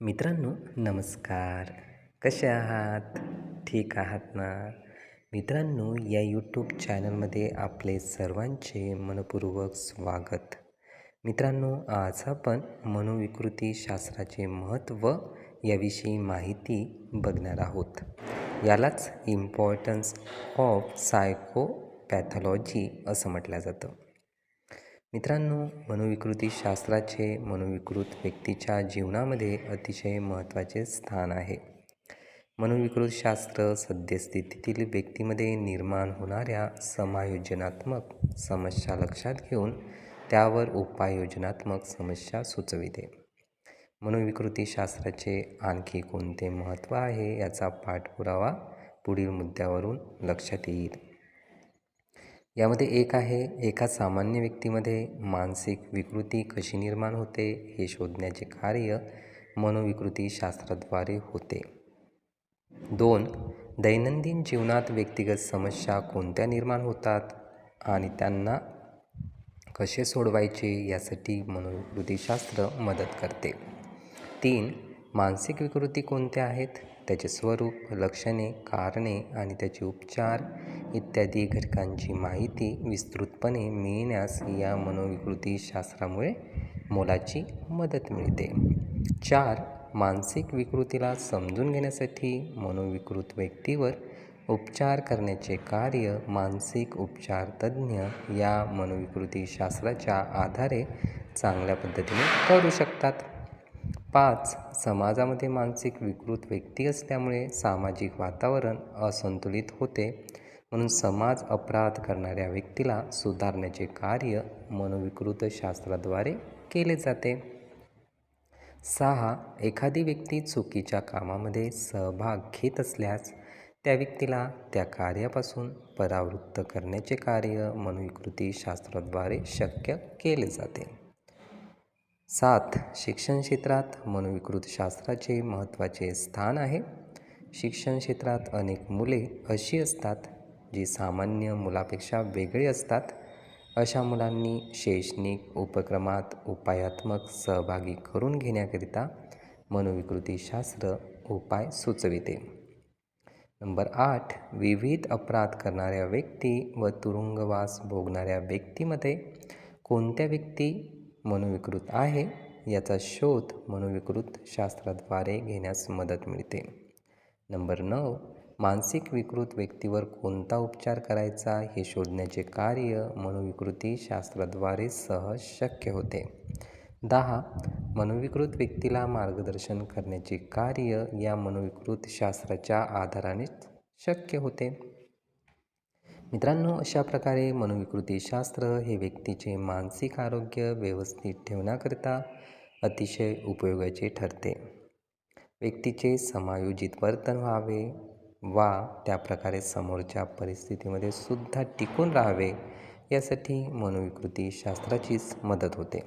मित्रांनो नमस्कार. कसे आहात? ठीक आहात ना? मित्रांनो या यूट्यूब चॅनलमध्ये आपले सर्वांचे मनपूर्वक स्वागत. मित्रांनो आज आपण मनोविकृती शास्त्राचे महत्त्व याविषयी माहिती बघणार आहोत. यालाच इम्पॉर्टन्स ऑफ सायकोपॅथॉलॉजी असं म्हटलं जातं. मित्रांनो मनोविकृती शास्त्राचे मनोविकृत व्यक्तीच्या जीवनामध्ये अतिशय महत्त्वाचे स्थान आहे. मनोविकृत शास्त्र सद्यस्थितीतील व्यक्तीमध्ये निर्माण होणाऱ्या समायोजनात्मक समस्या लक्षात घेऊन त्यावर उपाययोजनात्मक समस्या सुचविते. मनोविकृती शास्त्राचे आणखी कोणते महत्त्व आहे याचा पाठपुरावा पुढील मुद्द्यावरून लक्षात येईल. यामध्ये एक आहे एका सामान्य व्यक्तीमध्ये मानसिक विकृती कशी निर्माण होते हे शोधण्याचे कार्य मनोविकृती शास्त्राद्वारे होते. दोन दैनंदिन जीवनात व्यक्तिगत समस्या कोणत्या निर्माण होतात आणि त्यांना कसे सोडवायचे यासाठी मनोविकृतीशास्त्र मदत करते. तीन मानसिक विकृती कोणत्या आहेत? त्याचे स्वरूप लक्षणे कारणे आणि त्याचे उपचार इत्यादी घटकांची माहिती विस्तृतपणे मिळण्यास या मनोविकृती शास्त्रामुळे मोलाची मदत मिळते. चार मानसिक विकृतीला समजून घेण्यासाठी मनोविकृत व्यक्तीवर उपचार करण्याचे कार्य मानसिक उपचार तज्ज्ञ या मनोविकृतीशास्त्राच्या आधारे चांगल्या पद्धतीने करू शकतात. पाच समाजामध्ये मानसिक विकृत व्यक्ती असल्यामुळे सामाजिक वातावरण असंतुलित होते. म्हणून समाज अपराध करणाऱ्या व्यक्तीला सुधारण्याचे कार्य मनोविकृत शास्त्राद्वारे केले जाते. सहा. एखादी व्यक्ती चुकीच्या कामामध्ये सहभाग घेत असल्यास त्या व्यक्तीला त्या कार्यापासून परावृत्त करण्याचे कार्य मनोविकृती शास्त्राद्वारे शक्य केले जाते. सात. शिक्षण क्षेत्रात मनोविकृत शास्त्राचे महत्त्वाचे स्थान आहे. शिक्षण क्षेत्रात अनेक मुले अशी असतात जी सामान्य मुलापेक्षा वेगळी असतात अशा मुलांनी शैक्षणिक उपक्रमात उपायात्मक सहभागी करून घेण्याकरिता मनोविकृतीशास्त्र उपाय सुचविते. नंबर आठ विविध अपराध करणाऱ्या व्यक्ती व तुरुंगवास भोगणाऱ्या व्यक्तीमध्ये कोणत्या व्यक्ती मनोविकृत आहे याचा शोध मनोविकृत शास्त्राद्वारे घेण्यास मदत मिळते. नंबर नऊ मानसिक विकृत व्यक्तीवर कोणता उपचार करायचा हे शोधण्याचे कार्य मनोविकृती शास्त्राद्वारे सहज शक्य होते. दहा मनोविकृत व्यक्तीला मार्गदर्शन करण्याचे कार्य या मनोविकृत शास्त्राच्या आधारानेच शक्य होते. मित्रांनो अशा प्रकारे मनोविकृतीशास्त्र हे व्यक्तीचे मानसिक आरोग्य व्यवस्थित ठेवण्याकरिता अतिशय उपयोगाचे ठरते. व्यक्तीचे समायोजित वर्तन व्हावे वा त्या प्रकारे समोरच्या परिस्थितीमध्ये सुद्धा टिकून राहावे यासाठी मनोविकृती शास्त्राचीच मदत होते.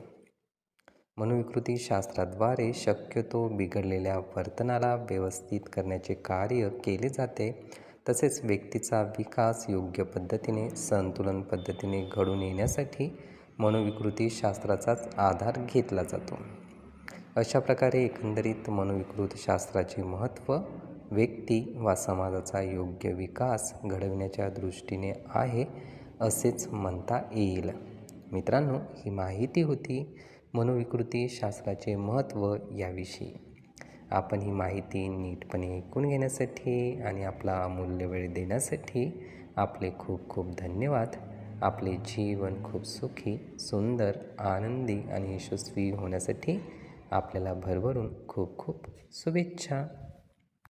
मनोविकृती शास्त्राद्वारे शक्यतो बिघडलेल्या वर्तनाला व्यवस्थित करण्याचे कार्य केले जाते तसेच व्यक्तीचा विकास योग्य पद्धतीने संतुलन पद्धतीने घडून येण्यासाठी मनोविकृती शास्त्राचाच आधार घेतला जातो. अशा प्रकारे एकंदरीत मनोविकृत शास्त्राचे महत्त्व व्यक्ती वा समाजाचा योग्य विकास घडविण्याच्या दृष्टीने आहे असेच म्हणता येईल. मित्रांनो ही माहिती होती मनोविकृती शास्त्राचे महत्त्व याविषयी. आपण ही माहिती नीटपणे ऐकून घेण्यासाठी आणि आपला अमूल्य वेळ देण्यासाठी आपले खूप खूप धन्यवाद. आपले जीवन खूप सुखी सुंदर आनंदी आणि यशस्वी होण्यासाठी आपल्याला भरभरून खूप खूप शुभेच्छा.